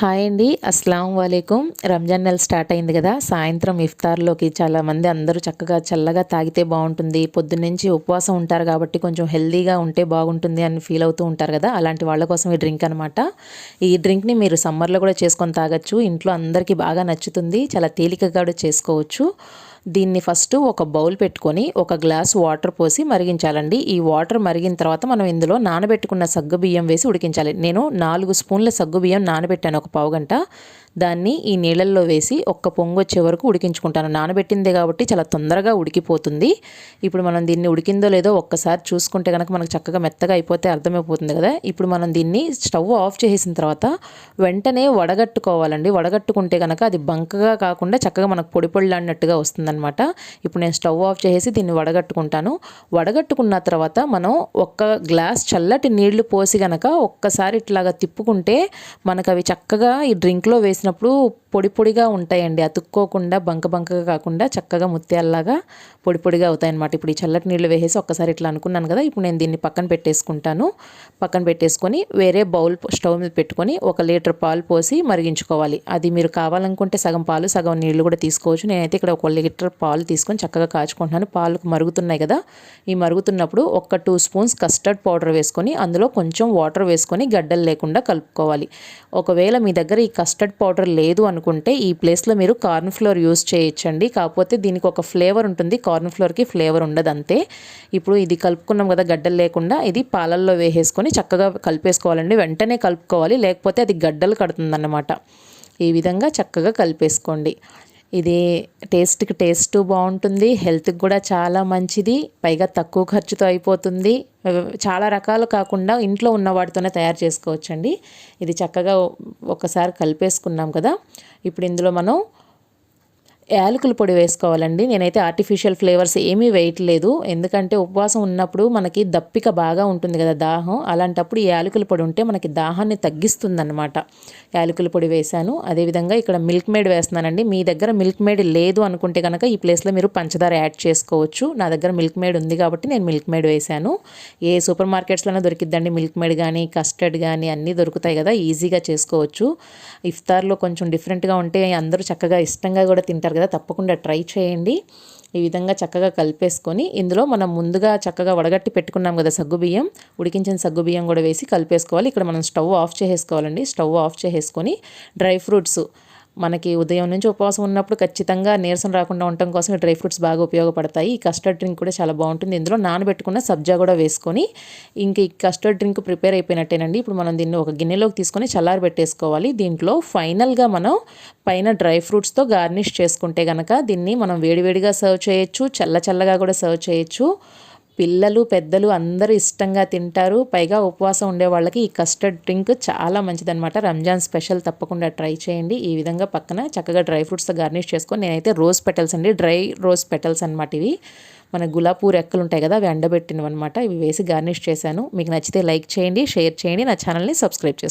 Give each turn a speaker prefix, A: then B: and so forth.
A: Hi అండి. అస్సలం వాలేకుం రంజాన్ నెల స్టార్ట్ అయింది కదా. సాయంత్రం ఇఫ్తార్లోకి చాలామంది అందరూ చక్కగా చల్లగా తాగితే బాగుంటుంది. పొద్దున్నుంచి ఉపవాసం ఉంటారు కాబట్టి కొంచెం హెల్దీగా ఉంటే బాగుంటుంది అని ఫీల్ అవుతూ ఉంటారు కదా. అలాంటి వాళ్ళ కోసం ఈ డ్రింక్ అనమాట ఈ డ్రింక్ని మీరు సమ్మర్లో కూడా చేసుకొని తాగొచ్చు. ఇంట్లో అందరికీ బాగా నచ్చుతుంది. చాలా తేలికగా కూడా చేసుకోవచ్చు. దీన్ని ఫస్ట్ ఒక బౌల్ పెట్టుకొని ఒక గ్లాస్ వాటర్ పోసి మరిగించాలండి. ఈ వాటర్ మరిగిన తర్వాత మనం ఇందులో నానబెట్టుకున్న సగ్గు బియ్యం వేసి ఉడికించాలి. నేను నాలుగు స్పూన్ల సగ్గు బియ్యం నానబెట్టాను ఒక పావు గంట. దాన్ని ఈ నీళ్ళల్లో వేసి ఒక్క పొంగు వచ్చే వరకు ఉడికించుకుంటాను. నానబెట్టిందే కాబట్టి చాలా తొందరగా ఉడికిపోతుంది. ఇప్పుడు మనం దీన్ని ఉడికిందో లేదో ఒక్కసారి చూసుకుంటే కనుక మనకు చక్కగా మెత్తగా అయిపోతే అర్థమైపోతుంది కదా. ఇప్పుడు మనం దీన్ని స్టవ్ ఆఫ్ చేసిన తర్వాత వెంటనే వడగట్టుకోవాలండి. వడగట్టుకుంటే కనుక అది బంకగా కాకుండా చక్కగా మనకు పొడి పొడిలాడినట్టుగా వస్తుందన్నమాట. ఇప్పుడు నేను స్టవ్ ఆఫ్ చేసి దీన్ని వడగట్టుకుంటాను. వడగట్టుకున్న తర్వాత మనం ఒక్క గ్లాస్ చల్లటి నీళ్ళు పోసి కనుక ఒక్కసారి ఇట్లాగా తిప్పుకుంటే మనకు అవి చక్కగా ఈ డ్రింక్లో వేసినప్పుడు పొడి పొడిగా ఉంటాయండి. అతుక్కోకుండా బంక బంకగా కాకుండా చక్కగా ముత్యాల్లాగా పొడి పొడిగా అవుతాయి అనమాట ఇప్పుడు ఈ చల్లటి నీళ్ళు వేసేసి ఒక్కసారి ఇట్లా అనుకున్నాను కదా ఇప్పుడు నేను దీన్ని పక్కన పెట్టేసుకుంటాను. పక్కన పెట్టేసుకొని వేరే బౌల్ స్టవ్ మీద పెట్టుకొని ఒక లీటర్ పాలు పోసి మరిగించుకోవాలి. అది మీరు కావాలనుకుంటే సగం పాలు సగం నీళ్ళు కూడా తీసుకోవచ్చు. నేనైతే ఇక్కడ ఒక లీటర్ పాలు తీసుకొని చక్కగా కాచుకుంటున్నాను. పాలు మరుగుతున్నాయి కదా ఈ మరుగుతున్నప్పుడు ఒక టూ స్పూన్స్ కస్టర్డ్ పౌడర్ వేసుకొని అందులో కొంచెం వాటర్ వేసుకొని గడ్డలు లేకుండా కలుపుకోవాలి. ఒకవేళ మీ దగ్గర ఈ కస్టర్డ్ పౌడర్ లేదు అనుకుంటే ఈ ప్లేస్లో మీరు కార్న్ ఫ్లోర్ యూస్ చేయొచ్చండి. కాకపోతే దీనికి ఒక ఫ్లేవర్ ఉంటుంది. కార్న్ ఫ్లోర్కి ఫ్లేవర్ ఉండదు అంతే ఇప్పుడు ఇది కలుపుకున్నాం కదా గడ్డలు లేకుండా ఇది పాలల్లో వేసేసుకొని చక్కగా కలిపేసుకోవాలండి. వెంటనే కలుపుకోవాలి. లేకపోతే అది గడ్డలు కడుతుందన్నమాట. ఈ విధంగా చక్కగా కలిపేసుకోండి. ఇది టేస్ట్కి టేస్ట్ బాగుంటుంది హెల్త్కి కూడా చాలా మంచిది పైగా తక్కువ ఖర్చుతో అయిపోతుంది. చాలా రకాలు కాకుండా ఇంట్లో ఉన్న వాటితోనే తయారు చేసుకోవచ్చండి. ఇది చక్కగా ఒకసారి కలిపేసుకున్నాం కదా. ఇప్పుడు ఇందులో మనం యాలకుల పొడి వేసుకోవాలండి. నేనైతే ఆర్టిఫిషియల్ ఫ్లేవర్స్ ఏమీ వేయట్లేదు. ఎందుకంటే ఉపవాసం ఉన్నప్పుడు మనకి దప్పిక బాగా ఉంటుంది కదా దాహం. అలాంటప్పుడు ఈ యాలకుల పొడి ఉంటే మనకి దాహాన్ని తగ్గిస్తుందన్నమాట. యాలకుల పొడి వేశాను. అదేవిధంగా ఇక్కడ మిల్క్ మేడ్ వేస్తున్నానండి. మీ దగ్గర మిల్క్ మేడ్ లేదు అనుకుంటే కనుక ఈ ప్లేస్లో మీరు పంచదార యాడ్ చేసుకోవచ్చు. నా దగ్గర మిల్క్ మేడ్ ఉంది కాబట్టి నేను మిల్క్ మేడ్ వేశాను. ఏ సూపర్ మార్కెట్స్లోనే దొరికిద్దండి మిల్క్ మేడ్ కానీ కస్టర్డ్ కానీ అన్నీ దొరుకుతాయి కదా ఈజీగా చేసుకోవచ్చు. ఇఫ్తార్లో కొంచెం డిఫరెంట్గా ఉంటే అందరూ చక్కగా ఇష్టంగా కూడా తింటారు కదా తప్పకుండా ట్రై చేయండి. ఈ విధంగా చక్కగా కలిపేసుకొని ఇందులో మనం ముందుగా చక్కగా వడగట్టి పెట్టుకున్నాం కదా సగ్గుబియ్యం ఉడికించిన సగ్గుబియ్యం కూడా వేసి కలిపేసుకోవాలి. ఇక్కడ మనం స్టవ్ ఆఫ్ చేసేసుకోవాలండి. స్టవ్ ఆఫ్ చేసేసుకొని డ్రై ఫ్రూట్స్ మనకి ఉదయం నుంచి ఉపవాసం ఉన్నప్పుడు ఖచ్చితంగా నీరసం రాకుండా ఉండటం కోసం డ్రై ఫ్రూట్స్ బాగా ఉపయోగపడతాయి. ఈ కస్టర్డ్ డ్రింక్ కూడా చాలా బాగుంటుంది. ఇందులో నానబెట్టుకున్న సబ్జా కూడా వేసుకొని ఇంక ఈ కస్టర్డ్ డ్రింక్ ప్రిపేర్ అయిపోయినట్టేనండి. ఇప్పుడు మనం దీన్ని ఒక గిన్నెలోకి తీసుకొని చల్లారి పెట్టేసుకోవాలి. దీంట్లో ఫైనల్గా మనం పైన డ్రై ఫ్రూట్స్తో గార్నిష్ చేసుకుంటే కనుక దీన్ని మనం వేడివేడిగా సర్వ్ చేయొచ్చు చల్ల చల్లగా కూడా సర్వ్ చేయొచ్చు. పిల్లలు పెద్దలు అందరూ ఇష్టంగా తింటారు. పైగా ఉపవాసం ఉండే వాళ్ళకి ఈ కస్టర్డ్ డ్రింక్ చాలా మంచిదనమాట రంజాన్ స్పెషల్ తప్పకుండా ట్రై చేయండి. ఈ విధంగా పక్కన చక్కగా డ్రై ఫ్రూట్స్తో గార్నిష్ చేసుకొని నేనైతే రోజ్ పెటల్స్ అండి. డ్రై రోజ్ పెటల్స్ అనమాట ఇవి. మన గులాపూర్ రెక్కలు ఉంటాయి కదా అవి ఎండబెట్టినవి అనమాట ఇవి వేసి గార్నిష్ చేశాను. మీకు నచ్చితే లైక్ చేయండి షేర్ చేయండి. నా ఛానల్ని సబ్స్క్రైబ్ చేసుకోండి.